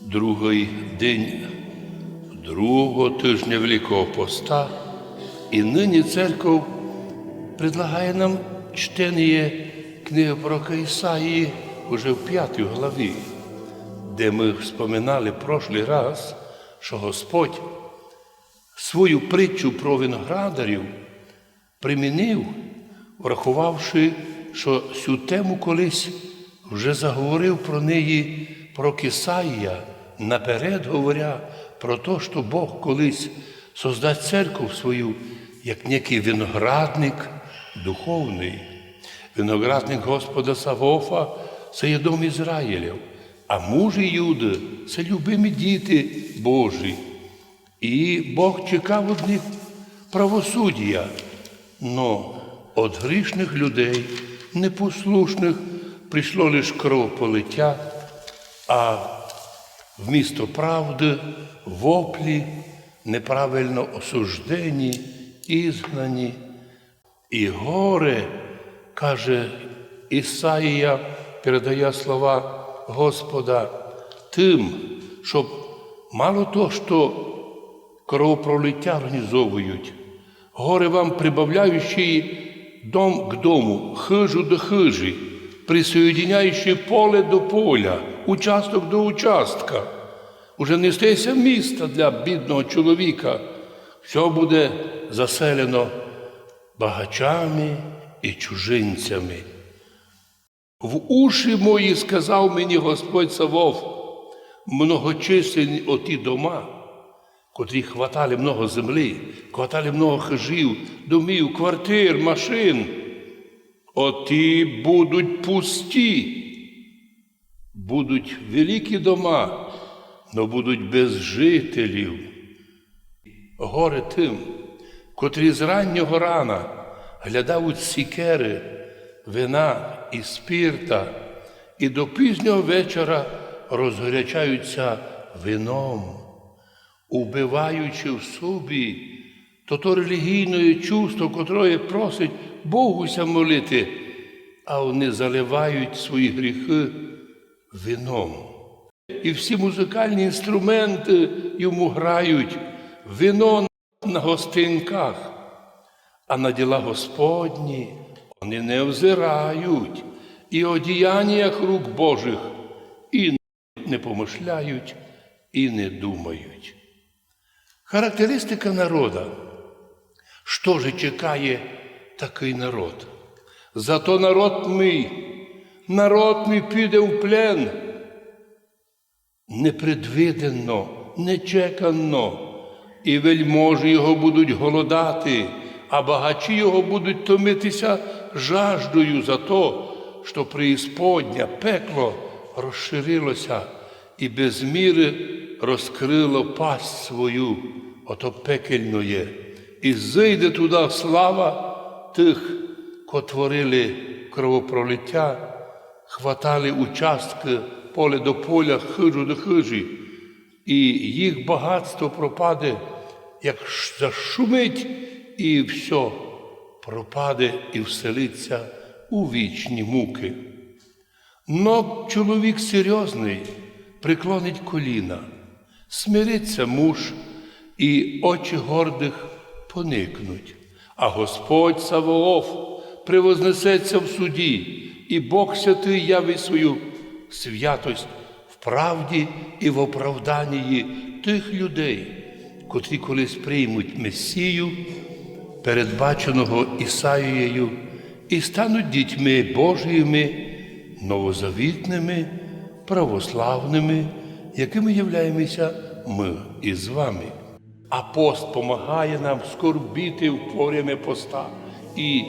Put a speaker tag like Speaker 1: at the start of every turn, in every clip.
Speaker 1: другий день другого тижня Великого Поста, і нині церков предлагає нам чтення книги пророка Ісаї уже в п'ятій главі, де ми вспоминали прошлий раз, що Господь свою притчу про виноградарів примінив, врахувавши, що цю тему колись вже заговорив про неї пророк Ісаїя, наперед говоря про те, що Бог колись создасть церкву свою, як некий виноградник духовний. Виноградник Господа Савофа це є дом Ізраїлів, а мужі Юди це любимі діти Божі. І Бог чекав від них правосуддя, но від грішних людей, непослушних, прийшло лише кровополиття, а вмісто правди воплі, неправильно осуждені, ізгнані. І горе, каже Ісаїя, передає слова Господа тим, щоб мало того, що кровопролиття організовують, горе вам прибавляючи дом к дому, хижу до хижі, присоєдиняючи поле до поля, участок до участка. Уже не стається міста для бідного чоловіка. Все буде заселено багачами і чужинцями. В уші мої сказав мені Господь Савов, многочисленні оті дома, котрі хватали много землі, хватали много хижів, домів, квартир, машин. Оті будуть пусті, будуть великі дома, но будуть без жителів. Горе тим, котрі з раннього рана глядають сікери, вина і спірта, і до пізнього вечора розгорячаються вином, убиваючи в собі то то релігійне чувство, котре просить Богуся молити, а вони заливають свої гріхи вином. І всі музикальні інструменти йому грають вино на гостинках, а на діла Господні вони не взирають і о діяннях рук Божих і не помишляють, і не думають. Характеристика народа. Що же чекає такий народ? Зато народ мій, народ мій піде в плен. Непредвиденно, нечекано, і вельможі його будуть голодати, а багачі його будуть томитися жаждою за то, що преісподня, пекло розширилося і без міри розкрило пасть свою, ото пекельної, і зійде туди слава тих, ко творили кровопролиття, хватали участки поле до поля, хижу до хижі, і їх багатство пропаде, як зашумить, і все пропаде і вселиться у вічні муки. Но чоловік серйозний приклонить коліна, смириться муж, і очі гордих поникнуть, а Господь Савооф превознесеться в суді, і Бог святий явить свою святость в правді і в оправданні тих людей, котрі колись приймуть Месію, передбаченого Ісаїєю, і стануть дітьми Божіїми, новозавітними, православними, якими являємося ми із вами. А пост помагає нам скорбіти в время поста і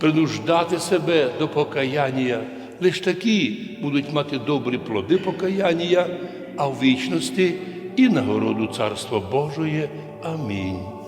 Speaker 1: принуждати себе до покаяння. Лиш такі будуть мати добрі плоди покаяння, а в вічності і нагороду Царства Божої. Амінь.